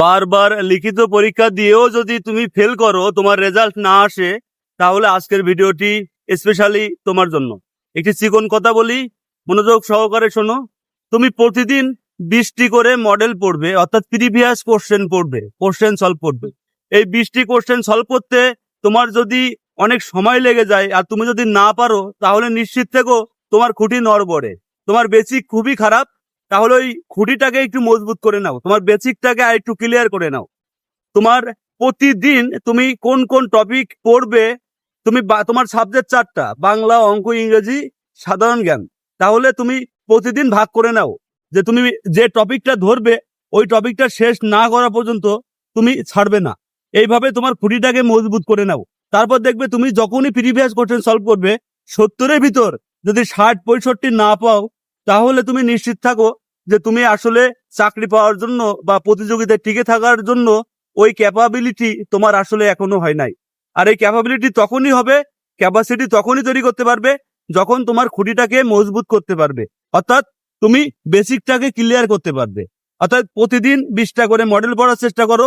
বারবার লিখিত পরীক্ষা দিয়েও যদি তুমি ফেল করো, তোমার রেজাল্ট না আসে, তাহলে আজকের ভিডিওটি স্পেশালি তোমার জন্য। একটি চিকন কথা বলি, মনোযোগ সহকারে শোনো। তুমি প্রতিদিন বিশটি করে মডেল পড়বে, অর্থাৎ প্রিভিয়াস কোশ্চেন পড়বে কোশ্চেন সলভ করবে এই বিশটি কোশ্চেন সলভ করতে তোমার যদি অনেক সময় লেগে যায় আর তুমি যদি না পারো, তাহলে নিশ্চিত থেকো তোমার খুঁটি নড়বড়ে। তোমার বেসিক খুবই খারাপ তাহলে ওই খুঁটিটাকে একটু মজবুত করে নাও। তোমার বেসিকটাকে আর একটু ক্লিয়ার করে নাও। তোমার প্রতিদিন তুমি কোন কোন টপিক পড়বে, তুমি তোমার সাবজেক্ট চারটা, বাংলা, অঙ্ক, ইংরেজি, সাধারণ জ্ঞান। তাহলে তুমি প্রতিদিন ভাগ করে নাও। যে তুমি যে টপিকটা ধরবে, ওই টপিকটা শেষ না করা পর্যন্ত তুমি ছাড়বে না। এইভাবে তোমার খুঁটিটাকে মজবুত করে নাও। তারপর দেখবে তুমি যখনই প্রিভিয়াস কোশ্চেন সলভ করবে, সত্তরের ভিতর যদি ষাট, পঁয়ষট্টি না পাও, তাহলে তুমি নিশ্চিত থাকো যে তুমি আসলে চাকরি পাওয়ার জন্য বা প্রতিযোগিতায় টিকে থাকার জন্য ওই ক্যাপাবিলিটি তোমার আসলে এখনও হয় নাই। আর এই ক্যাপাবিলিটি তখনই হবে ক্যাপাসিটি তখনই তৈরি করতে পারবে, যখন তোমার খুঁটিটাকে মজবুত করতে পারবে। অর্থাৎ তুমি বেসিকটাকে ক্লিয়ার করতে পারবে। অর্থাৎ প্রতিদিন বিশটা করে মডেল পড়ার চেষ্টা করো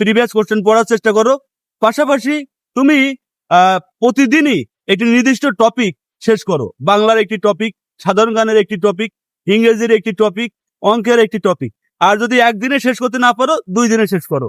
প্রিভিয়াস কোশ্চেন পড়ার চেষ্টা করো। পাশাপাশি তুমি প্রতিদিনই একটি নির্দিষ্ট টপিক শেষ করো। বাংলার একটি টপিক সাধারণ গানের একটি টপিক ইংরেজির একটি টপিক অঙ্কের একটি টপিক আর যদি একদিনে শেষ করতে না পারো, দুই দিনে শেষ করো।